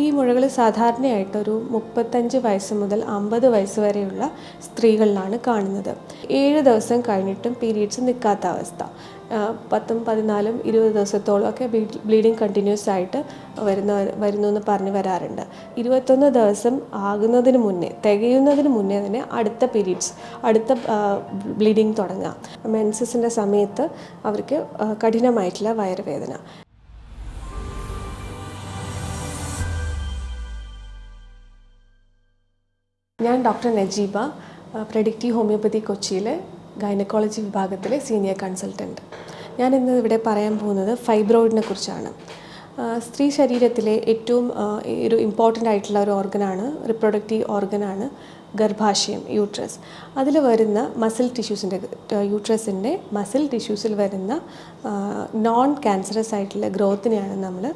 ഈ മുഴകൾ സാധാരണയായിട്ട് ഒരു മുപ്പത്തഞ്ച് വയസ്സ് മുതൽ അമ്പത് വയസ്സ് വരെയുള്ള സ്ത്രീകളിലാണ് കാണുന്നത്. ഏഴ് ദിവസം കഴിഞ്ഞിട്ടും പീരീഡ്സ് നിൽക്കാത്ത അവസ്ഥ. പത്തും പതിനാലും ഇരുപത് ദിവസത്തോളം ഒക്കെ ബ്ലീഡിങ് കണ്ടിന്യൂസ് ആയിട്ട് വരുന്ന വരുന്നു എന്ന് പറഞ്ഞു വരാറുണ്ട്. ഇരുപത്തൊന്ന് ദിവസം ആകുന്നതിന് മുന്നേ തികയുന്നതിന് മുന്നേ തന്നെ അടുത്ത പീരീഡ്സ് അടുത്ത ബ്ലീഡിങ് തുടങ്ങാം. മെൻസസിന്റെ സമയത്ത് അവർക്ക് കഠിനമായിട്ടുള്ള വയറുവേദന. ഞാൻ ഡോക്ടർ നജീബ പ്രഡിക്റ്റീവ് ഹോമിയോപ്പതി കൊച്ചിയിലെ ഗൈനക്കോളജി വിഭാഗത്തിലെ സീനിയർ കൺസൾട്ടന്റ് ഞാൻ ഇന്ന് ഇവിടെ പറയാൻ പോകുന്നത് ഫൈബ്രോയിഡിനെ കുറിച്ചാണ്. സ്ത്രീ ശരീരത്തിലെ ഏറ്റവും ഒരു ഇമ്പോർട്ടന്റ് ആയിട്ടുള്ള ഒരു ഓർഗനാണ് റിപ്രൊഡക്റ്റീവ് ഓർഗനാണ് ഗർഭാശയം യൂട്രസ് അതിൽ വരുന്ന മസിൽ ടിഷ്യൂസിന്റെ യൂട്രസിന്റെ മസിൽ ടിഷ്യൂസിൽ വരുന്ന നോൺ ക്യാൻസറസ് ആയിട്ടുള്ള ഗ്രോത്തിനെയാണ് നമ്മൾ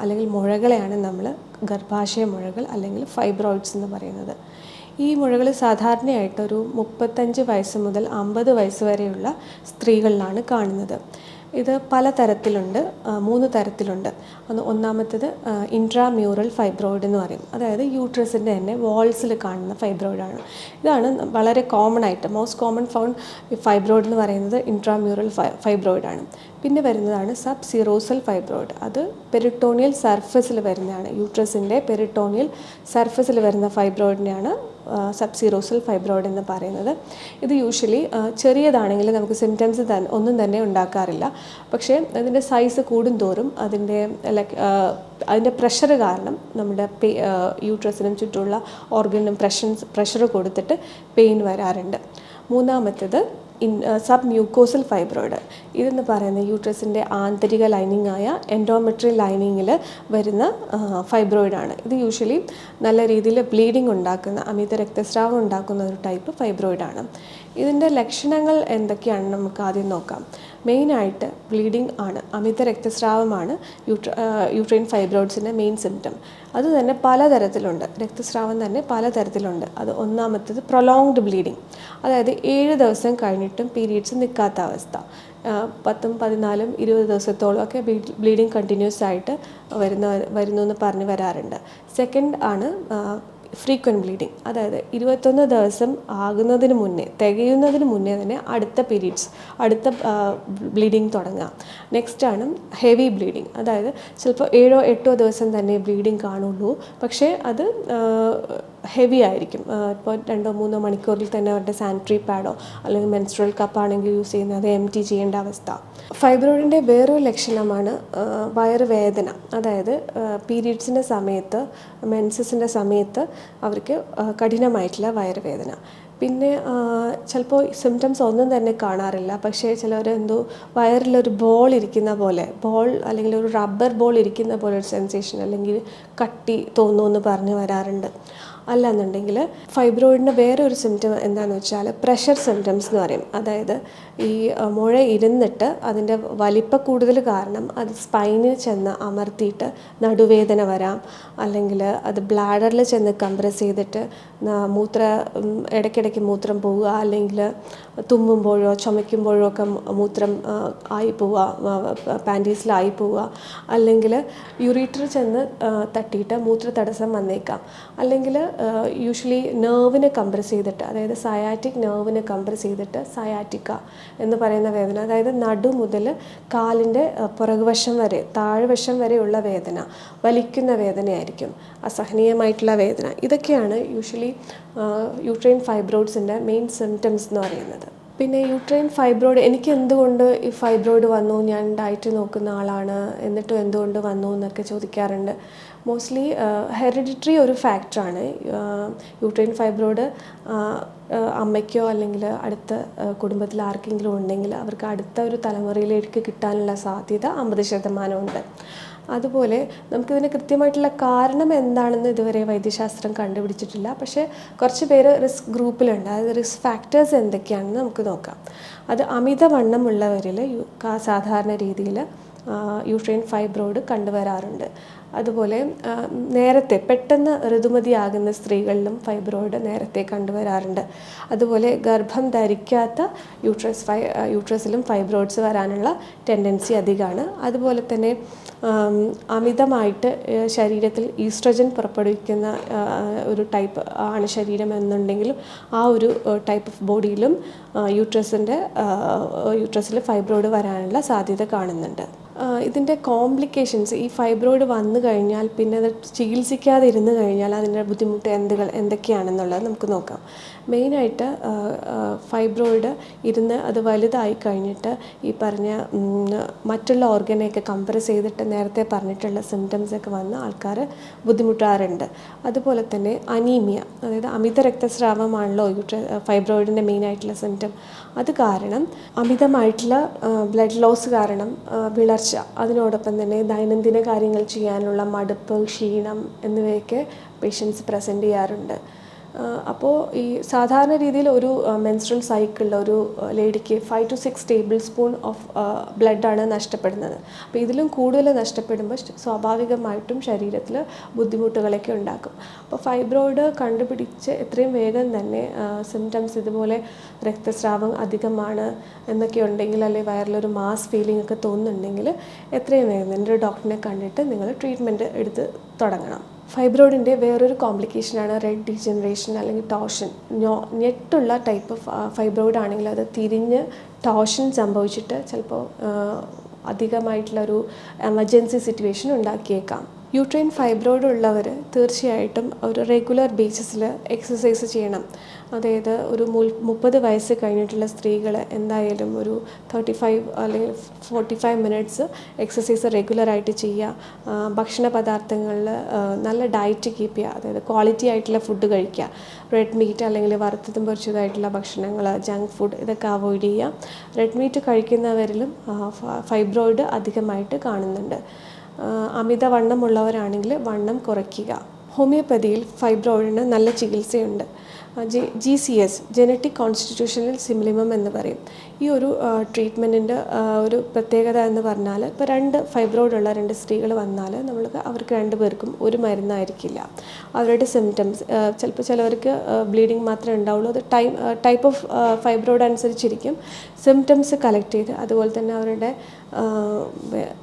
അല്ലെങ്കിൽ മുഴകളെയാണ് നമ്മൾ ഗർഭാശയ മുഴകൾ അല്ലെങ്കിൽ ഫൈബ്രോയിഡ്സ് എന്ന് പറയുന്നത്. ഈ മുഴകൾ സാധാരണയായിട്ട് ഒരു മുപ്പത്തഞ്ച് വയസ്സ് മുതൽ അമ്പത് വയസ്സ് വരെയുള്ള സ്ത്രീകളിലാണ് കാണുന്നത്. ഇത് പല തരത്തിലുണ്ട് മൂന്ന് തരത്തിലുണ്ട്. ഒന്ന് ഒന്നാമത്തേത് ഇൻട്രാമ്യൂറൽ ഫൈബ്രോയിഡ് എന്ന് പറയും. അതായത് യൂട്രസിന്റെ തന്നെ വാൾസിൽ കാണുന്ന ഫൈബ്രോയിഡാണ് ഇതാണ് വളരെ കോമൺ ആയിട്ട് മോസ്റ്റ് കോമൺ ഫൗണ്ട് ഫൈബ്രോയിഡ് എന്ന് പറയുന്നത് ഇൻട്രാമ്യൂറൽ ഫൈബ്രോയിഡാണ് പിന്നെ വരുന്നതാണ് സബ് സീറോസൽ ഫൈബ്രോയിഡ്. അത് പെരിട്ടോണിയൽ സർഫസിൽ വരുന്നതാണ്. യൂട്രസിന്റെ പെരിട്ടോണിയൽ സർഫസിൽ വരുന്ന ഫൈബ്രോയിഡിനെയാണ് സബ് സീറോസൽ ഫൈബ്രോയിഡ് എന്ന് പറയുന്നത്. ഇത് യൂഷ്വലി ചെറിയതാണെങ്കിൽ നമുക്ക് സിംറ്റംസ് ഒന്നും തന്നെ ഉണ്ടാക്കാറില്ല. പക്ഷേ അതിന്റെ സൈസ് കൂടുന്തോറും അതിന്റെ ലൈക്ക് അതിന്റെ പ്രഷർ കാരണം നമ്മുടെ യൂട്രസിനും ചുറ്റുമുള്ള ഓർഗനും പ്രഷൻസ് പ്രഷർ കൊടുത്തിട്ട് പെയിൻ വരാറുണ്ട്. മൂന്നാമത്തേത് ഇൻ സബ് മ്യൂക്കോസൽ ഫൈബ്രോയിഡ് ഇതെന്ന് പറയുന്നത് യൂട്രസിന്റെ ആന്തരിക ലൈനിങ് ആയ എൻഡോമെട്രി ലൈനിങ്ങിൽ വരുന്ന ഫൈബ്രോയിഡാണ് ഇത് യൂഷ്വലി നല്ല രീതിയിൽ ബ്ലീഡിംഗ് ഉണ്ടാക്കുന്ന അമിത രക്തസ്രാവം ഉണ്ടാക്കുന്ന ഒരു ടൈപ്പ് ഫൈബ്രോയിഡാണ് ഇതിന്റെ ലക്ഷണങ്ങൾ എന്തൊക്കെയാണെന്ന് നമുക്ക് ആദ്യം നോക്കാം. മെയിനായിട്ട് ബ്ലീഡിംഗ് ആണ് അമിത രക്തസ്രാവമാണ് യൂട്ര യൂട്രൈൻ ഫൈബ്രോയിഡ്സിന്റെ മെയിൻ സിംറ്റം അത് തന്നെ പലതരത്തിലുണ്ട്. രക്തസ്രാവം തന്നെ പലതരത്തിലുണ്ട്. അത് ഒന്നാമത്തേത് പ്രൊലോങ്ഡ് ബ്ലീഡിംഗ് അതായത് ഏഴ് ദിവസം കഴിഞ്ഞിട്ടും പീരീഡ്സ് നിൽക്കാത്ത അവസ്ഥ. പത്തും പതിനാലും ഇരുപത് ദിവസത്തോളം ഒക്കെ ബ്ലീഡിങ് കണ്ടിന്യൂസ് ആയിട്ട് വരുന്ന വരുന്നു എന്ന് പറഞ്ഞ് വരാറുണ്ട്. സെക്കൻഡ് ആണ് ഫ്രീക്വന്റ് ബ്ലീഡിങ് അതായത് ഇരുപത്തൊന്ന് ദിവസം ആകുന്നതിന് മുന്നേ തികയുന്നതിന് മുന്നേ തന്നെ അടുത്ത പീരീഡ്സ് അടുത്ത ബ്ലീഡിങ് തുടങ്ങാം നെക്സ്റ്റ് ആണ് ഹെവി ബ്ലീഡിങ് അതായത് ചിലപ്പോൾ ഏഴോ എട്ടോ ദിവസം തന്നെ ബ്ലീഡിങ് കാണുള്ളൂ. പക്ഷേ അത് ഹെവി ആയിരിക്കും. ഇപ്പോൾ രണ്ടോ മൂന്നോ മണിക്കൂറിൽ തന്നെ അവരുടെ സാനിറ്ററി പാഡോ അല്ലെങ്കിൽ മെൻസ്ട്രൽ കപ്പാണെങ്കിൽ യൂസ് ചെയ്യുന്നത് അത് എം ടി ചെയ്യേണ്ട അവസ്ഥ. ഫൈബ്രോയിഡിന്റെ വേറൊരു ലക്ഷണമാണ് വയറുവേദന. അതായത് പീരീഡ്സിന്റെ സമയത്ത് മെൻസസിന്റെ സമയത്ത് അവർക്ക് കഠിനമായിട്ടുള്ള വയറുവേദന. പിന്നെ ചിലപ്പോൾ സിംറ്റംസ് ഒന്നും തന്നെ കാണാറില്ല. പക്ഷേ ചിലർ എന്തോ വയറിലൊരു ബോൾ ഇരിക്കുന്ന പോലെ ബോൾ അല്ലെങ്കിൽ ഒരു റബ്ബർ ബോൾ ഇരിക്കുന്ന പോലെ ഒരു സെൻസേഷൻ അല്ലെങ്കിൽ കട്ടി തോന്നുമെന്ന് പറഞ്ഞ് വരാറുണ്ട്. അല്ലാന്നുണ്ടെങ്കിൽ ഫൈബ്രോയിഡിന്റെ വേറെ ഒരു സിംറ്റം എന്താണെന്ന് വെച്ചാൽ പ്രഷർ സിംറ്റംസ് എന്ന് പറയും. അതായത് ഈ മുഴ ഇരുന്നിട്ട് അതിന്റെ വലിപ്പ കൂടുതൽ കാരണം അത് സ്പൈനിൽ ചെന്ന് അമർത്തിയിട്ട് നടുവേദന വരാം. അല്ലെങ്കിൽ അത് ബ്ലാഡറിൽ ചെന്ന് കംപ്രസ് ചെയ്തിട്ട് മൂത്ര ഇടയ്ക്കിടയ്ക്ക് മൂത്രം പോവുക. അല്ലെങ്കിൽ തുമ്മുമ്പോഴോ ചുമയ്ക്കുമ്പോഴോ ഒക്കെ മൂത്രം ആയി പോവുക പാന്റീസിലായി പോവുക. അല്ലെങ്കിൽ യുറീറ്റർ ചെന്ന് തട്ടിയിട്ട് മൂത്ര തടസ്സം വന്നേക്കാം. അല്ലെങ്കിൽ യൂഷ്വലി നെർവിനെ കംപ്രസ് ചെയ്തിട്ട് അതായത് സയാറ്റിക് നെർവിനെ കംപ്രസ് ചെയ്തിട്ട് സയാറ്റിക്ക എന്ന് പറയുന്ന വേദന അതായത് നടു മുതൽ കാലിന്റെ പുറകുവശം വരെ താഴ്വശം വരെയുള്ള വേദന വലിക്കുന്ന വേദനയായിരിക്കും അസഹനീയമായിട്ടുള്ള വേദന. ഇതൊക്കെയാണ് യൂഷ്വലി യൂട്രൈൻ ഫൈബ്രോയിഡ്സിന്റെ മെയിൻ സിംറ്റംസ് എന്ന് പറയുന്നത്. പിന്നെ യൂട്രൈൻ ഫൈബ്രോയിഡ് എനിക്ക് എന്തുകൊണ്ട് ഈ ഫൈബ്രോയിഡ് വന്നു ഞാൻ ഡയറ്റ് നോക്കുന്ന ആളാണ് എന്നിട്ടും എന്തുകൊണ്ട് വന്നു എന്നൊക്കെ ചോദിക്കാറുണ്ട്. മോസ്റ്റ്ലി ഹെറിഡിറ്ററി ഒരു ഫാക്ടറാണ് യൂട്രൈൻ ഫൈബ്രോയിഡ് അമ്മയ്ക്കോ അല്ലെങ്കിൽ അടുത്ത ആ, കുടുംബത്തിൽ ആർക്കെങ്കിലും ഉണ്ടെങ്കിൽ അവർക്ക് അടുത്ത ഒരു തലമുറയിലേക്ക് കിട്ടാനുള്ള സാധ്യത അമ്പത് ശതമാനമുണ്ട് അതുപോലെ നമുക്കിതിന് കൃത്യമായിട്ടുള്ള കാരണം എന്താണെന്ന് ഇതുവരെ വൈദ്യശാസ്ത്രം കണ്ടുപിടിച്ചിട്ടില്ല. പക്ഷേ കുറച്ച് പേര് റിസ്ക് ഗ്രൂപ്പിലുണ്ട് അതായത് റിസ്ക് ഫാക്ടേഴ്സ് എന്തൊക്കെയാണെന്ന് നമുക്ക് നോക്കാം. അത് അമിതവണ്ണമുള്ളവരിൽ സാധാരണ രീതിയിൽ യൂട്രൈൻ ഫൈബ്രോയിഡ് കണ്ടുവരാറുണ്ട്. അതുപോലെ നേരത്തെ പെട്ടെന്ന് ഋതുമതിയാകുന്ന സ്ത്രീകളിലും ഫൈബ്രോയിഡ് നേരത്തെ കണ്ടുവരാറുണ്ട്. അതുപോലെ ഗർഭം ധരിക്കാത്ത യൂട്രസ് ഫൈ യൂട്രസിലും ഫൈബ്രോയിഡ്സ് വരാനുള്ള ടെൻഡൻസി അധികമാണ്. അതുപോലെ തന്നെ അമിതമായിട്ട് ശരീരത്തിൽ ഈസ്ട്രജൻ പുറപ്പെടുവിക്കുന്ന ഒരു ടൈപ്പ് ആണ് ശരീരം എന്നുണ്ടെങ്കിലും ആ ഒരു ടൈപ്പ് ഓഫ് ബോഡിയിലും യൂട്രസിന്റെ യൂട്രസിൽ ഫൈബ്രോയിഡ് വരാനുള്ള സാധ്യത കാണുന്നുണ്ട്. ഇതിന്റെ കോംപ്ലിക്കേഷൻസ് ഈ ഫൈബ്രോയിഡ് വന്നു കഴിഞ്ഞാൽ പിന്നെ അത് ചികിത്സിക്കാതെ ഇരുന്ന് കഴിഞ്ഞാൽ അതിന്റെ ബുദ്ധിമുട്ട് എന്തുകൾ എന്തൊക്കെയാണെന്നുള്ളത് നമുക്ക് നോക്കാം. മെയിനായിട്ട് ഫൈബ്രോയിഡ് ഇരുന്ന് അത് വലുതായി കഴിഞ്ഞിട്ട് ഈ പറഞ്ഞ മറ്റുള്ള ഓർഗനെയൊക്കെ കംപ്രസ് ചെയ്തിട്ട് നേരത്തെ പറഞ്ഞിട്ടുള്ള സിംറ്റംസൊക്കെ വന്ന് ആൾക്കാർ ബുദ്ധിമുട്ടാറുണ്ട്. അതുപോലെ തന്നെ അനീമിയ അതായത് അമിത രക്തസ്രാവമാണല്ലോ ഫൈബ്രോയിഡിന്റെ മെയിനായിട്ടുള്ള സിംറ്റം അത് കാരണം അമിതമായിട്ടുള്ള ബ്ലഡ് ലോസ് കാരണം ആ, വിളർച്ച അതിനോടൊപ്പം തന്നെ ദൈനംദിന കാര്യങ്ങൾ ചെയ്യാനുള്ള മടുപ്പ് ക്ഷീണം എന്നിവയൊക്കെ പേഷ്യൻസ് പ്രസന്റ് ചെയ്യാറുണ്ട്. അപ്പോൾ ഈ സാധാരണ രീതിയിൽ ഒരു മെൻസ്ട്രൽ സൈക്കിളിൽ ഒരു ലേഡിക്ക് five to six tablespoon of ബ്ലഡാണ് നഷ്ടപ്പെടുന്നത്. അപ്പോൾ ഇതിലും കൂടുതൽ നഷ്ടപ്പെടുമ്പോൾ സ്വാഭാവികമായിട്ടും ശരീരത്തിൽ ബുദ്ധിമുട്ടുകളൊക്കെ ഉണ്ടാക്കും. അപ്പോൾ ഫൈബ്രോയിഡ് കണ്ടുപിടിച്ച് എത്രയും വേഗം തന്നെ സിംറ്റംസ് ഇതുപോലെ രക്തസ്രാവം അധികമാണ് എന്നൊക്കെ ഉണ്ടെങ്കിൽ അല്ലെങ്കിൽ വയറിലൊരു മാസ് ഫീലിംഗ് ഒക്കെ തോന്നുന്നുണ്ടെങ്കിൽ എത്രയും വേഗം ഒരു ഡോക്ടറിനെ കണ്ടിട്ട് നിങ്ങൾ ട്രീറ്റ്മെന്റ് എടുത്ത് തുടങ്ങണം. ഫൈബ്രോയിഡിന്റെ വേറൊരു കോംപ്ലിക്കേഷനാണ് റെഡ് ഡീജനറേഷൻ അല്ലെങ്കിൽ ടോഷൻ. ഞെട്ടുള്ള ടൈപ്പ് ഫൈബ്രോയിഡ് ആണെങ്കിൽ അത് തിരിഞ്ഞ് ടോഷൻ സംഭവിച്ചിട്ട് ചിലപ്പോൾ അധികമായിട്ടുള്ളൊരു എമർജൻസി സിറ്റുവേഷൻ ഉണ്ടാക്കിയേക്കാം. യൂട്രൈൻ ഫൈബ്രോയിഡ് ഉള്ളവർ തീർച്ചയായിട്ടും ഒരു റെഗുലർ ബേസിസിൽ എക്സസൈസ് ചെയ്യണം. അതായത് ഒരു മുപ്പത് വയസ്സ് കഴിഞ്ഞിട്ടുള്ള സ്ത്രീകൾ എന്തായാലും ഒരു തേർട്ടി ഫൈവ് അല്ലെങ്കിൽ ഫോർട്ടി ഫൈവ് മിനിറ്റ്സ് എക്സസൈസ് റെഗുലറായിട്ട് ചെയ്യുക. ഭക്ഷണ പദാർത്ഥങ്ങളിൽ നല്ല ഡയറ്റ് കീപ്പ് ചെയ്യുക. അതായത് ക്വാളിറ്റി ആയിട്ടുള്ള ഫുഡ് കഴിക്കുക. റെഡ് മീറ്റ് അല്ലെങ്കിൽ വറുത്തതും പൊരിച്ചതായിട്ടുള്ള ഭക്ഷണങ്ങൾ ജങ്ക് ഫുഡ് ഇതൊക്കെ അവോയ്ഡ് ചെയ്യുക. റെഡ് മീറ്റ് കഴിക്കുന്നവരിലും ഫൈബ്രോയിഡ് അധികമായിട്ട് കാണുന്നുണ്ട്. അമിതവണ്ണമുള്ളവരാണെങ്കിൽ വണ്ണം കുറയ്ക്കുക. ഹോമിയോപ്പതിയിൽ ഫൈബ്രോയിഡിന് നല്ല ചികിത്സയുണ്ട്. G C S genetic constitutional simillimum എന്ന് പറയും. ഈ ഒരു ട്രീറ്റ്മെന്റിന്റെ ഒരു പ്രത്യേകത എന്ന് പറഞ്ഞാൽ ഇപ്പോൾ രണ്ട് ഫൈബ്രോയിഡ് ഉള്ള രണ്ട് സ്ത്രീകൾ വന്നാൽ നമ്മൾക്ക് അവർക്ക് രണ്ട് പേർക്കും ഒരു മരുന്നായിരിക്കില്ല. അവരുടെ സിംറ്റംസ് ചിലപ്പോൾ ചിലവർക്ക് ബ്ലീഡിങ് മാത്രമേ ഉണ്ടാവുള്ളൂ. അത് ടൈം ടൈപ്പ് ഓഫ് ഫൈബ്രോയിഡ് അനുസരിച്ചിരിക്കും. സിംറ്റംസ് കളക്ട് ചെയ്ത് അതുപോലെ തന്നെ അവരുടെ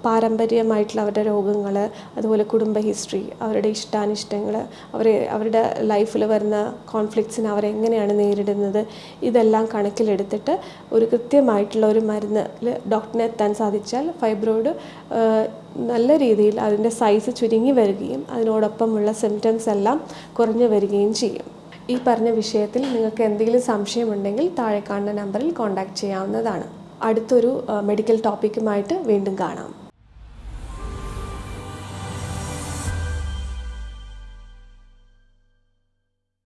പാരമ്പര്യമായിട്ടുള്ള അവരുടെ രോഗങ്ങൾ അതുപോലെ കുടുംബ ഹിസ്റ്ററി അവരുടെ ഇഷ്ടാനിഷ്ടങ്ങൾ അവർ അവരുടെ ലൈഫിൽ വരുന്ന കോൺഫ്ലിക്ട്സിനെ അവരെങ്ങനെയാണ് നേരിടുന്നത്? ഇതെല്ലാം കണക്കിലെടുത്തിട്ട് ഒരു കൃത്യമായിട്ടുള്ള ഒരു മരുന്ന് ഡോക്ടറിനെ എത്താൻ സാധിച്ചാൽ ഫൈബ്രോയിഡ് നല്ല രീതിയിൽ അതിന്റെ സൈസ് ചുരുങ്ങി വരികയും അതിനോടൊപ്പമുള്ള സിംറ്റംസ് എല്ലാം കുറഞ്ഞു വരികയും ചെയ്യും. ഈ പറഞ്ഞ വിഷയത്തിൽ നിങ്ങൾക്ക് എന്തെങ്കിലും സംശയമുണ്ടെങ്കിൽ താഴെ കാണുന്ന നമ്പറിൽ കോൺടാക്റ്റ് ചെയ്യാവുന്നതാണ്. അടുത്തൊരു മെഡിക്കൽ ടോപ്പിക്കുമായിട്ട് വീണ്ടും കാണാം.